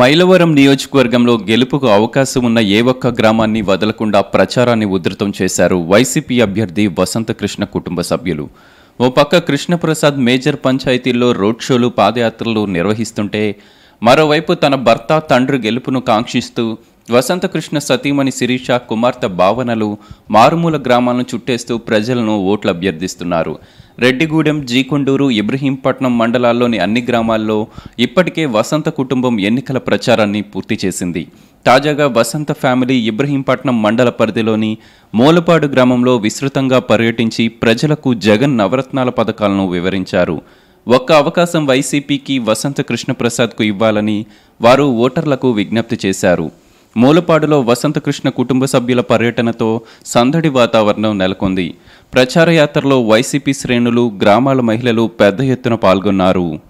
మైలవరం నియోజకవర్గంలో గెలుపుకు అవకాశం ఉన్న ఏ ఒక్క గ్రామాన్ని వదలకుండా ప్రచారాన్ని ఉధృతం చేశారు వైసీపీ అభ్యర్థి వసంతకృష్ణ కుటుంబ సభ్యులు. ఓ పక్క కృష్ణప్రసాద్ మేజర్ పంచాయతీల్లో రోడ్ షోలు పాదయాత్రలు నిర్వహిస్తుంటే మరోవైపు తన భర్త తండ్రి గెలుపును కాంక్షిస్తూ వసంతకృష్ణ సతీమణి శిరీష కుమార్తె భావనలు మారుమూల గ్రామాలను చుట్టేస్తూ ప్రజలను ఓట్లు అభ్యర్థిస్తున్నారు. రెడ్డిగూడెం జీకొండూరు ఇబ్రహీంపట్నం మండలాల్లోని అన్ని గ్రామాల్లో ఇప్పటికే వసంత కుటుంబం ఎన్నికల ప్రచారాన్ని పూర్తి చేసింది. తాజాగా వసంత ఫ్యామిలీ ఇబ్రహీంపట్నం మండల పరిధిలోని మూలపాడు గ్రామంలో విస్తృతంగా పర్యటించి ప్రజలకు జగన్ నవరత్నాల పథకాలను వివరించారు. ఒక్క అవకాశం వైసీపీకి వసంత కృష్ణప్రసాద్కు ఇవ్వాలని వారు ఓటర్లకు విజ్ఞప్తి చేశారు. మూలపాడులో వసంతకృష్ణ కుటుంబ సభ్యుల పర్యటనతో సందడి వాతావరణం నెలకొంది. ప్రచారయాత్రలో వైసీపీ శ్రేణులు గ్రామాల మహిళలు పెద్ద ఎత్తున పాల్గొన్నారు.